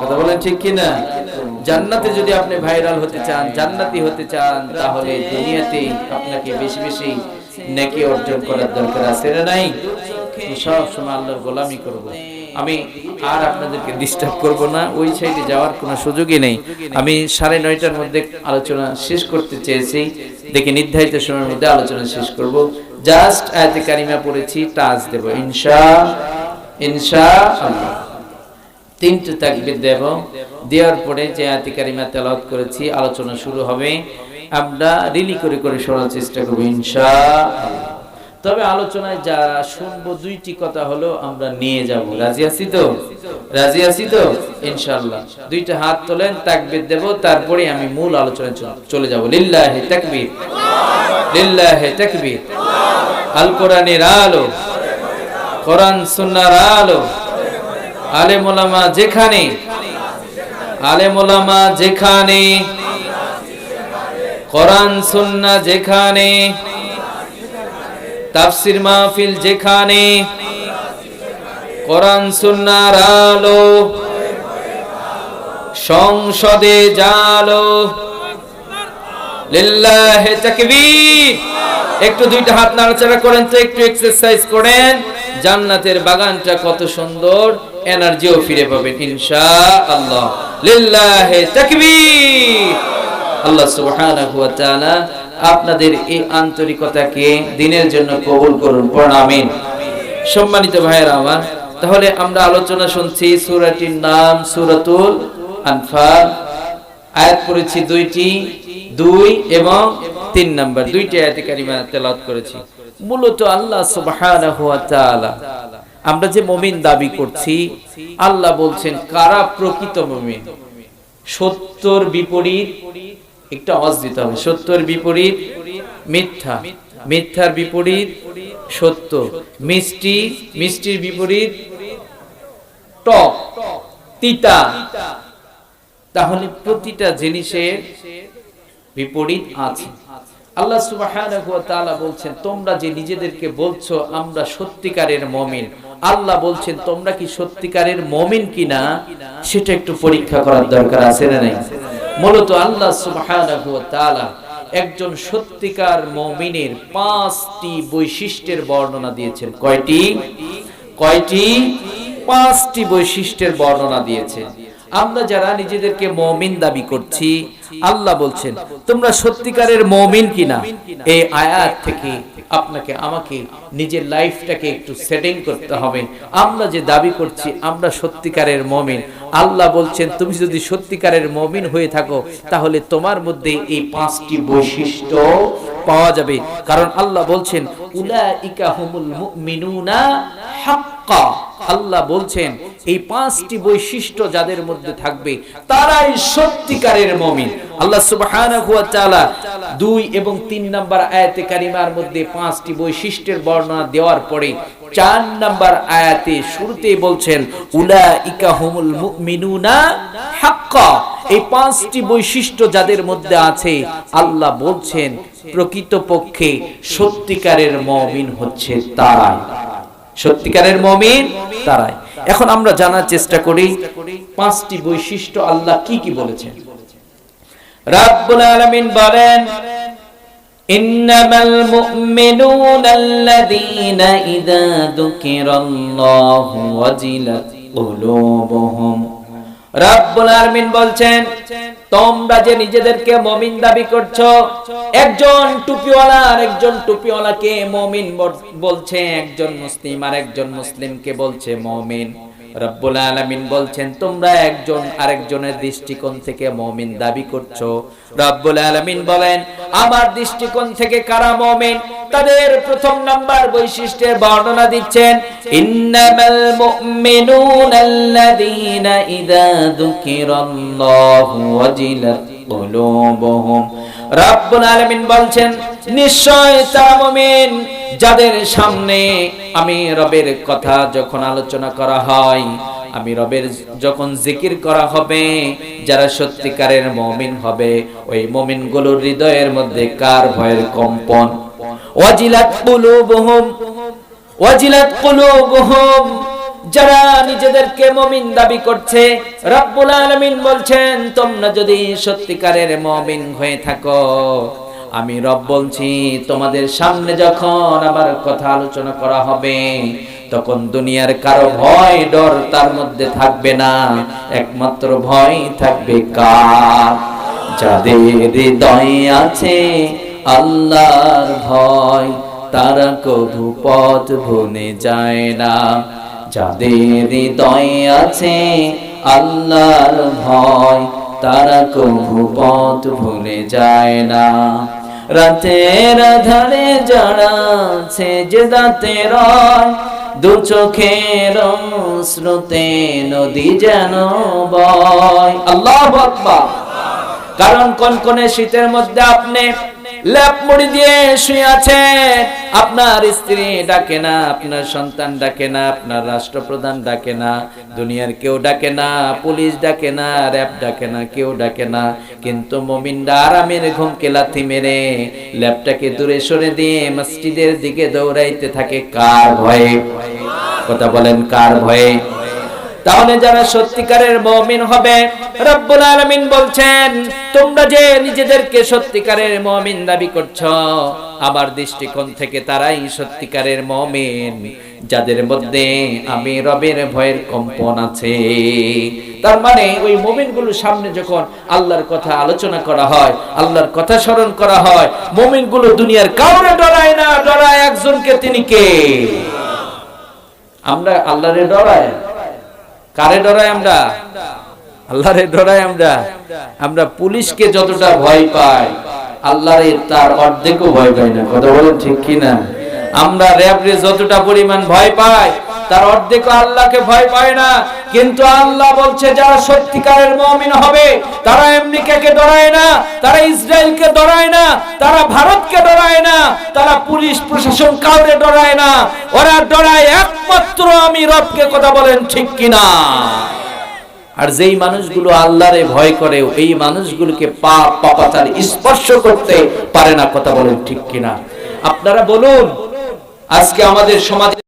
কথা বলেন ঠিক কিনা জান্নাতে যদি আপনি ভাইরাল হতে চান জান্নাতি হতে চান তাহলে দুনিয়াতে আপনাকে বেশি বেশি নেকি অর্জন করার দরকার আছে নাই? সব সময় আল্লাহর গোলামি করব। আমি আর আপনাদেরকে ডিস্টার্ব করব না ওই সাইডে যাওয়ার কোনো সুযোগই নেই। আমি সাড়ে নয়টার মধ্যে আলোচনা শেষ করতে চেয়েছি। দেখি নির্ধারিত সময়ের মধ্যে আলোচনা শেষ করব। জাস্ট আয়াতে কারিমা পড়েছি টাচ দেব। ইনশা ইনশা তিনটে তাকবির দেব। দেওয়ার পরে যে আয়াতে কারিমা তেলাওয়াত করেছি, আলোচনা শুরু হবে। আমরা রিলি করে করে শোনার চেষ্টা করব, ইনশা তবে আলোচনায় যা শুনব, দুইটি কথা হলো, আমরা নিয়ে যাব। রাজি আছি তো? রাজি আছি তো? ইনশাআল্লাহ দুইটা হাত তোলেন, তাকবির দেব তারপরে আমি মূল আলোচনায় চল- চলে যাব। লিল্লাহি তাকবীর। লিল্লাহি তাকবীর। আল কোরআনের আলো, কোরআন সুন্নাহর আলো আলেম ওলামা যেখানে আলেম ওলামা যেখানে, কোরআন সুন্নাহ যেখানে, তাফসির মাহফিল যেখানে, কোরআন সুন্নাহর আলো, সংসদে জালো লিল্লাহে তাকবীর। একটু দুইটা হাত নাড়াচাড়া করেন তো, একটু এক্সারসাইজ করেন। জান্নাতের বাগানটা কত সুন্দর, এনার্জিও ফিরে পাবেন, ইনশাআল্লাহ। লিল্লাহে তাকবীর। আল্লাহ সুবহানাহু ওয়া তাআলা আপনাদের এই আন্তরিকতাকে দিনের জন্য কবুল করুন, পড়ুন, আমিন। সম্মানিত ভাইয়েরা আমার, তাহলে আমরা আলোচনা শুনছি সূরাটির নাম সূরাতুল আনফাল। আয়াত পড়েছি দুইটি, দুই এবং তিন নাম্বার। দুইটি আয়াতে কারিমা তেলাওয়াত করেছি। মূলত আল্লাহ সুবহানাহু ওয়া তাআলা, আমরা যে মুমিন দাবি করছি, আল্লাহ বলছেন, কারা প্রকৃত মুমিন? সত্যর বিপরীত একটা আওয়াজ দিতে হবে। সত্যর বিপরীত মিথ্যা, মিথ্যার বিপরীত সত্য, মিষ্টি, মিষ্টির বিপরীত টক, তিতা তাহলে প্রতিটা জিনিসের বিপরীত আছে। আল্লাহ তাআলা বলছেন, তোমরা যে নিজেদেরকে বলছো, আমরা সত্যিকারের মুমিন। আল্লাহ বলছেন, তোমরা কি সত্যিকারের মুমিন কিনা, সেটা একটু পরীক্ষা করার দরকার আছে না নাই? মূলত আল্লাহ তাআলা একজন সত্যিকার মমিনের পাঁচটি বৈশিষ্ট্যের বর্ণনা দিয়েছেন। কয়টি? কয়টি? পাঁচটি বৈশিষ্ট্যের বর্ণনা দিয়েছেন। আমরা যারা নিজেদেরকে মমিন দাবি করছি, আল্লাহ বলছেন, তোমরা সত্যিকারের মমিন কিনা? এই আয়াত থেকে আপনাকে, আমাকে নিজের লাইফটাকে একটু সেটিং করতে হবে। আমরা যে দাবি করছি, আমরা সত্যিকারের মমিন। আল্লাহ বলছেন, তুমি যদি সত্যিকারের মমিন হয়ে থাকো, তাহলে তোমার মধ্যে এই পাঁচটি বৈশিষ্ট্য পাওয়া যাবে। কারণ আল্লাহ বলছেন, উলাইকা হুমুল মুমিনুনা হাক্কা। আল্লাহ বলছেন, এই পাঁচটি বৈশিষ্ট্য যাদের মধ্যে থাকবে, তারাই সত্যিকারের মুমিন। আল্লাহ তাআলা দুই এবং তিন নাম্বার আয়াতে কারিমার মধ্যে পাঁচটি বৈশিষ্ট্যের বর্ণনা দেওয়ার পরে চার নাম্বার আয়াতে শুরুতেই বলছেন, উলাইকা হুমুল মুমিনুনা হাক্কা। এই পাঁচটি বৈশিষ্ট্য যাদের মধ্যে আছে, আল্লাহ বলছেন, প্রকৃতপক্ষে সত্যিকারের মমিন হচ্ছে তারাই। সত্যিকারের মমিন তারাই। এখন আমরা জানার চেষ্টা করি পাঁচটি বৈশিষ্ট্য আল্লাহ কি কি বলেছেন। রাব্বুল আলামিন বলেন বলছেন তোমরা যে নিজেদেরকে মমিন দাবি করছ, একজন টুপিওয়ালা আর একজন টুপিওয়ালাকে মমিন বলছে, একজন মুসলিম আর একজন মুসলিমকে বলছে মমিন। রব্বুল আলামিন বলছেন, তোমরা একজন আরেকজনের দৃষ্টিকোণ থেকে মমিন দাবি করছ। রব্বুল আলামিন বলেন, আমার দৃষ্টিকোণ থেকে কারা মমিন? তাদের প্রথম নাম্বার বৈশিষ্ট্যের বর্ণনা দিচ্ছেন, ইন্নামাল মুমিনুনাল্লাযীনা ইযা যুকিরাল্লাহু ওয়াজিলাত কুলুবুহুম রাব্বুল আলামিন বলছেন, নিশ্চয় তারা মুমিন যাদের সামনে আমি রবের কথা যখন আলোচনা করা হয়, আমি রবের যখন জিকির করা হবে, যারা সত্যিকারের মমিন হবে, ওই মমিনগুলোর হৃদয়ের মধ্যে কার ভয়ের কম্পন? ওয়াজিলাত কুলুবুহুম ওয়াজিলাত কুলুবুহুম যারা নিজেদেরকে মমিন দাবি করছে, রব্বুল আলামিন বলছেন, তোমরা যদি সত্যিকারের মুমিন হয়ে থাকো। আমি রব বলছি, তোমাদের সামনে যখন আমার কথা আলোচনা করা হবে, তখন দুনিয়ার কারও ভয়, ডর তার মধ্যে থাকবে না। একমাত্র ভয় থাকবে কার? যাদের হৃদয়ে আছে, আল্লাহর ভয়, তারা কভু পথ ভুলে যায় না। যাদের হৃদয়ে আছে আল্লাহর ভয়, তারা কভু পথ ভুলে যায় না। রাতের আধারে যারা রয়, দু চোখের স্রোতে নদী যেন বয়। আল্লাহ কারণ কনকনে শীতের মধ্যে আপনি ল্যাপ দিয়ে শুয়ে আছেন আপনার স্ত্রী ডাকে না, আপনার সন্তান ডাকে না, আপনার রাষ্ট্রপ্রধান ডাকে না, দুনিয়ার কেউ ডাকে না, পুলিশ ডাকে না, র্যাব ডাকে না, কেউ ডাকে না। কিন্তু মোমিনরা আরামের ঘুমকে লাথি মেরে ল্যাপটাকে দূরে সরে দিয়ে মসজিদের দিকে দৌড়াইতে থাকে। কার ভয়ে? কথা বলেন, কার ভয়ে? তাহলে যারা সত্যিকারের মুমিন হবে, রব্বুল আলামিন বলছেন, তোমরা যে নিজেদেরকে সত্যিকারের মুমিন দাবি করছ, আমার দৃষ্টিকোণ থেকে তারাই সত্যিকারের মুমিন। যাদের মধ্যে আমি রবের ভয়ের কম্পন আছে। তার মানে ওই মুমিনগুলো সামনে যখন আল্লাহর কথা আলোচনা করা হয়, আল্লাহর কথা স্মরণ করা হয়, মুমিনগুলো দুনিয়ার কাউরে ডরায় না, ডরায় একজনকে তিনি কে? আমরা আল্লাহরে ডরায় কারে ডরাই আমরা? আল্লাহ আল্লাহরে ডরাই আমরা। আমরা পুলিশকে যতটা ভয় পাই আল্লাহ আল্লাহরে তার অর্ধেকও ভয় পাই না। কথা বলেন ঠিক কি না আমরা র্যাবরে যতটা পরিমাণ ভয় পাই, তার অর্ধেক আল্লাহকে ভয় পায় না। কিন্তু আল্লাহ বলছে, যারা সত্যিকারের মমিন হবে, তারা আমেরিকাকে ডরায় না? তারা ইসরায়েলকে ডরায় না? তারা ভারতকে ডরায় না? তারা পুলিশ প্রশাসন কাউরে ডরায় না? ওরা ডরায় একমাত্র আমি রবকে, কথা বলেন ঠিক কিনা? আর যেই মানুষগুলো আল্লাহরে ভয় করে, এই মানুষগুলোকে পাপ, পাপাচার স্পর্শ করতে পারে না, কথা বলেন ঠিক কিনা? আপনারা বলুন আজকে আমাদের সমাজে